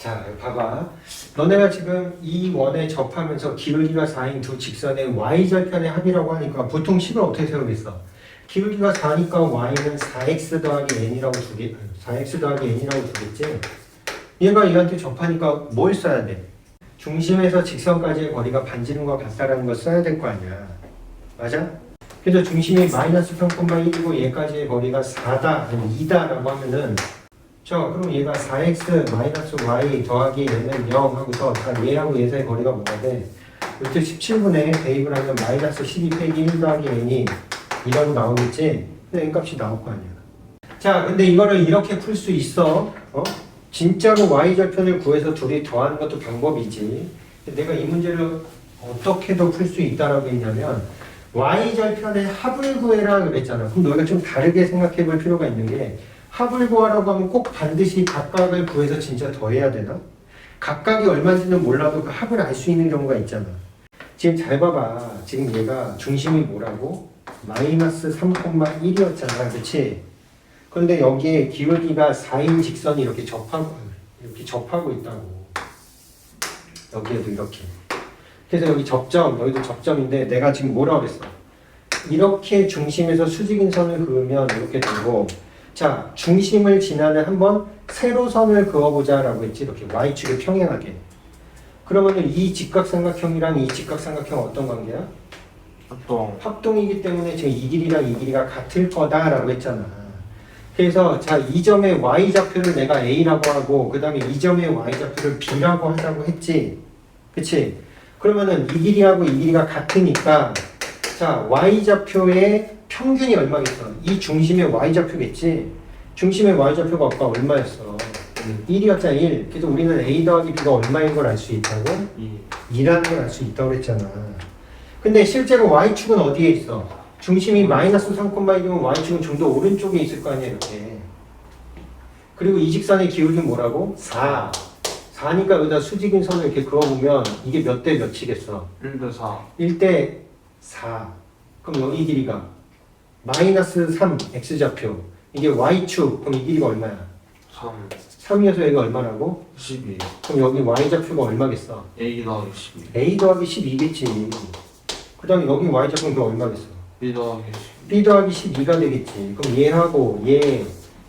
자, 봐봐. 너네가 지금 이 원에 접하면서 기울기가 4인 두 직선의 y절편의 합이라고 하니까 보통 식을 어떻게 세우겠어? 기울기가 4니까 y는 4x 더하기 n이라고 두개 4x 더하기 n이라고 두겠지? 얘가 얘한테 접하니까 뭘 써야 돼? 중심에서 직선까지의 거리가 반지름과 같다라는 걸 써야 될 거 아니야. 맞아? 그래서 중심이 마이너스 3,1이고 얘까지의 거리가 4다, 아니 2다라고 하면은 자, 그럼 얘가 4x 마이너스 y 더하기 얘는 0 하고서 다 얘하고 얘 사이 거리가 돼? 이때 17분에 대입을 하면 마이너스 12 빼기 1 더하기 n이 이라고 나오겠지? 근데 n 값이 나올 거 아니야. 자, 근데 이거를 이렇게 풀 수 있어. 어? 진짜로 y절편을 구해서 둘이 더하는 것도 방법이지. 내가 이 문제를 어떻게도 풀 수 있다라고 했냐면 y절편의 합을 구해라 그랬잖아. 그럼 너희가 좀 다르게 생각해 볼 필요가 있는 게 합을 구하라고 하면 꼭 반드시 각각을 구해서 진짜 더해야 되나? 각각이 얼마인지는 몰라도 그 합을 알 수 있는 경우가 있잖아. 지금 잘 봐봐. 지금 얘가 중심이 뭐라고? 마이너스 3,1이었잖아. 그치? 그런데 여기에 기울기가 4인 직선이 이렇게 접하고, 이렇게 접하고 있다고. 여기에도 이렇게. 그래서 여기 접점, 여기도 접점인데 내가 지금 뭐라고 그랬어? 이렇게 중심에서 수직인 선을 그으면 이렇게 되고 자, 중심을 지나는 한번 세로선을 그어보자 라고 했지. 이렇게 y축에 평행하게. 그러면은 이 직각삼각형이랑 이 직각삼각형 어떤 관계야? 합동 합동이기 때문에 지금 이 길이랑 이 길이가 같을 거다라고 했잖아. 그래서 자, 이 점의 y 좌표를 내가 a라고 하고 그 다음에 이 점의 y 좌표를 b라고 하자고 했지. 그치? 그러면은 이 길이하고 이 길이가 같으니까 자, y 좌표의 평균이 얼마겠어? 이 중심의 y 좌표겠지? 중심의 y 좌표가 아까 얼마였어? 1이었잖아, 1. 그래서 우리는 a 더하기 b가 얼마인 걸 알 수 있다고? 2 2라는 걸 알 수 있다고 그랬잖아. 근데 실제로 y축은 어디에 있어? 중심이 마이너스 3,1이면 y축은 좀 더 오른쪽에 있을 거 아니야, 이렇게. 그리고 이 직선의 기울기는 뭐라고? 4. 4니까 여기다 수직인 선을 이렇게 그어보면 이게 몇 대 몇이겠어? 1대 4 1대 4. 그럼 여기 길이가 마이너스 3 x좌표. 이게 y축. 그럼 이 길이가 얼마야? 3 3이어서 여기가 얼마라고? 12 그럼 여기 y좌표가 얼마겠어? A 더하기 12 a 더하기 12겠지. 그 다음에 여기 y좌표는 그럼 얼마겠어? B 더하기 12 b 더하기 12가 되겠지. 그럼 얘하고 얘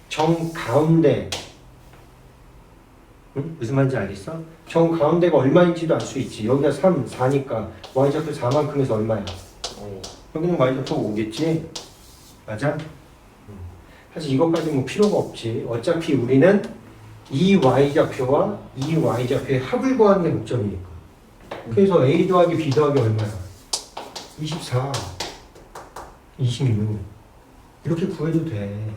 정 가운데 응? 무슨 말인지 알겠어? 정 가운데가 얼마인지도 알 수 있지. 여기가 3, 4니까 y좌표 4만큼에서 얼마야? 5 여기는 y좌표 5겠지? 맞아? 음. 사실 이것까지 뭐 필요가 없지. 어차피 우리는 이 y좌표와 이 y좌표의 합을 구하는 게 목적이니까. 그래서 a 더하기 b 더하기 얼마야? 24, 26 이렇게 구해도 돼.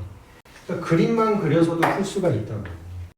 그러니까 그림만 그려서도 풀 수가 있다.